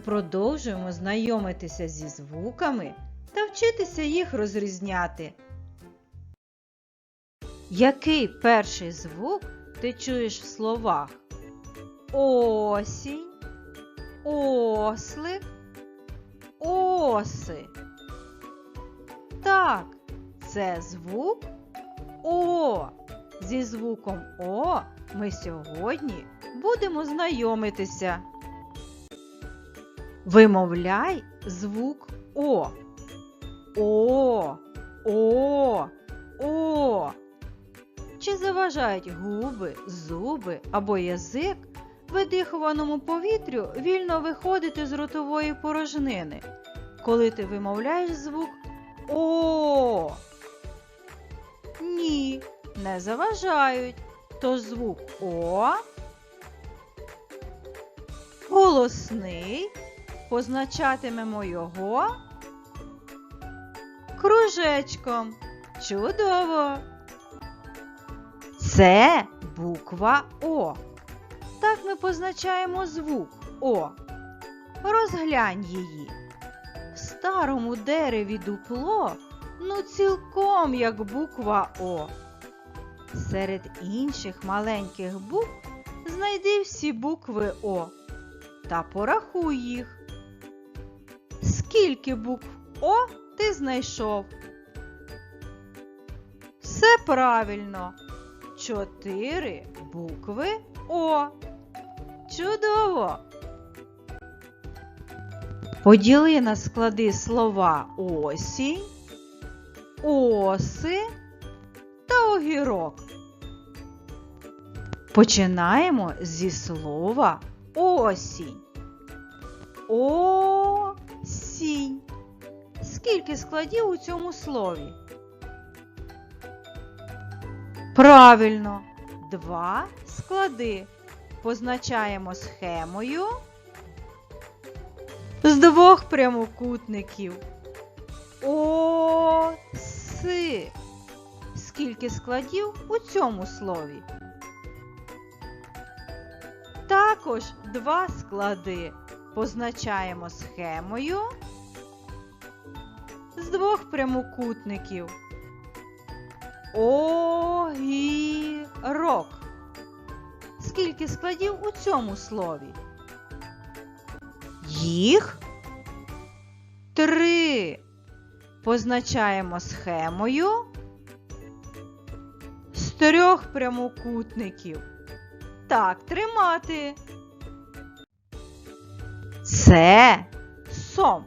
продовжуємо знайомитися зі звуками та вчитися їх розрізняти. Який перший звук ти чуєш в словах? Осінь, ослик, оси. Так, це звук О. Зі звуком О ми сьогодні будемо знайомитися. Вимовляй звук О. О, О, О. Чи заважають губи, зуби або язик видихуваному повітрю вільно виходити з ротової порожнини, коли ти вимовляєш звук О? Ні, не заважають. Тож звук О голосний, позначатимемо його кружечком. Чудово! Це буква О. Так ми позначаємо звук О. Розглянь її. В старому дереві дупло, ну цілком як буква О. Серед інших маленьких букв знайди всі букви О та порахуй їх. Скільки букв О ти знайшов? Все правильно. Чотири букви О. Чудово! Поділи на склади слова осінь, оси та огірок. Починаємо зі слова осінь. Осінь. Скільки складів у цьому слові? Правильно, два склади. Позначаємо схемою з двох прямокутників. Оси. Скільки складів у цьому слові? Також два склади позначаємо схемою з двох прямокутників. Огірок. Скільки складів у цьому слові? Їх три. Позначаємо схемою з трьох прямокутників. Так, тримати. Це сом.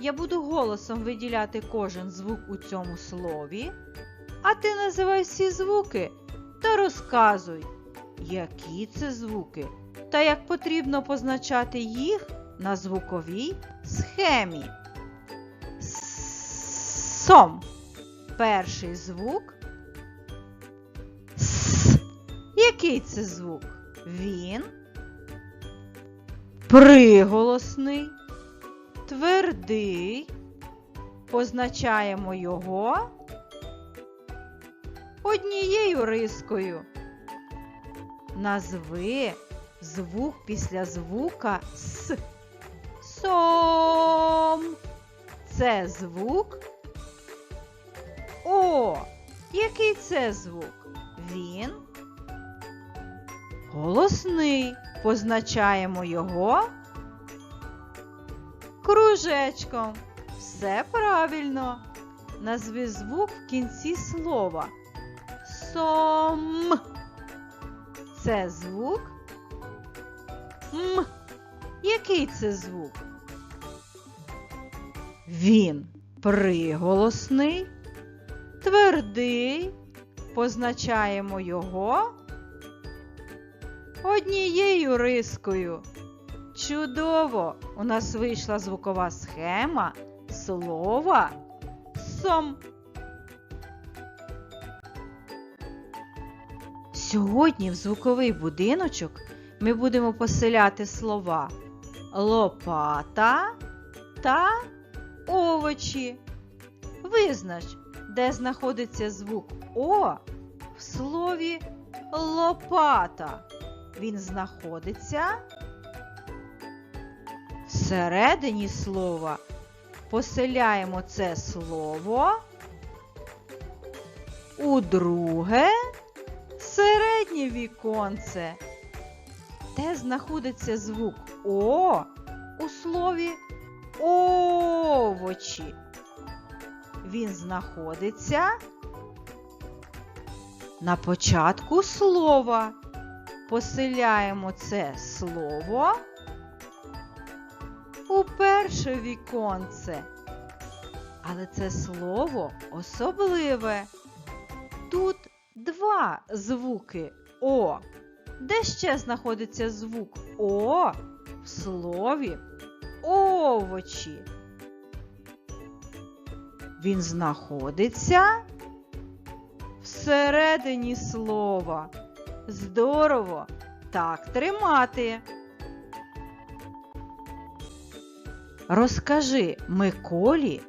Я буду голосом виділяти кожен звук у цьому слові, а ти називай всі звуки та розказуй, які це звуки та як потрібно позначати їх на звуковій схемі. Сом. Перший звук. С. Який це звук? Він приголосний, твердий. Позначаємо його однією рискою. Назви звук після звука С. Сом. Це звук О. Який це звук? Він голосний. Позначаємо його кружечком. Все правильно. Назви звук в кінці слова. Сом. Це звук М. Який це звук? Він приголосний, твердий. Позначаємо його однією рискою. Чудово! У нас вийшла звукова схема слова сом. Сьогодні в звуковий будиночок ми будемо поселяти слова лопата та овочі. Визнач, де знаходиться звук О в слові лопата. Він знаходиться Всередині слова поселяємо це слово у друге середнє віконце, де знаходиться звук О у слові овочі. Він знаходиться на початку слова. Поселяємо це слово у перше віконце. Але це слово особливе. Тут два звуки О. Де ще знаходиться звук О в слові овочі? Він знаходиться всередині слова. Здорово! Так тримати. Розкажи Миколі,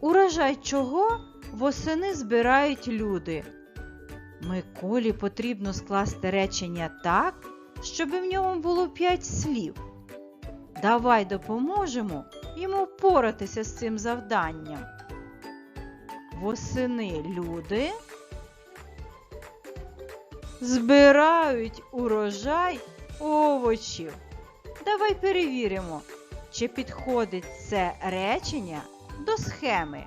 урожай чого восени збирають люди. Миколі потрібно скласти речення так, щоб в ньому було п'ять слів. Давай допоможемо йому впоратися з цим завданням. Восени люди збирають урожай овочів. Давай перевіримо, чи підходить це речення до схеми.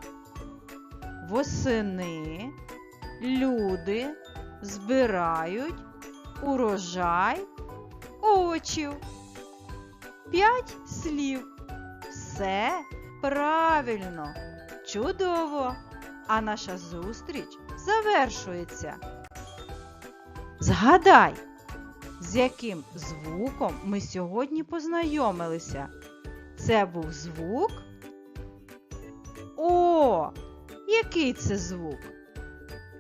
Восени люди збирають урожай овочів. П'ять слів. Все правильно, чудово. А наша зустріч завершується. Згадай, з яким звуком ми сьогодні познайомилися. Це був звук О. Який це звук?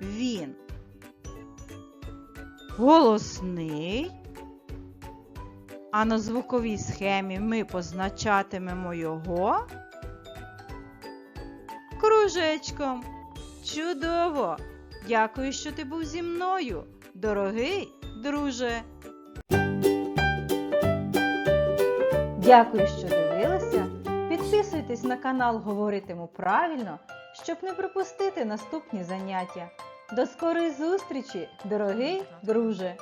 Він голосний. А на звуковій схемі ми позначатимемо його кружечком. Чудово! Дякую, що ти був зі мною, дорогий друже. Дякую, що дивилися. Підписуйтесь на канал Говоритиму правильно, щоб не пропустити наступні заняття. До скорої зустрічі, дорогий друже!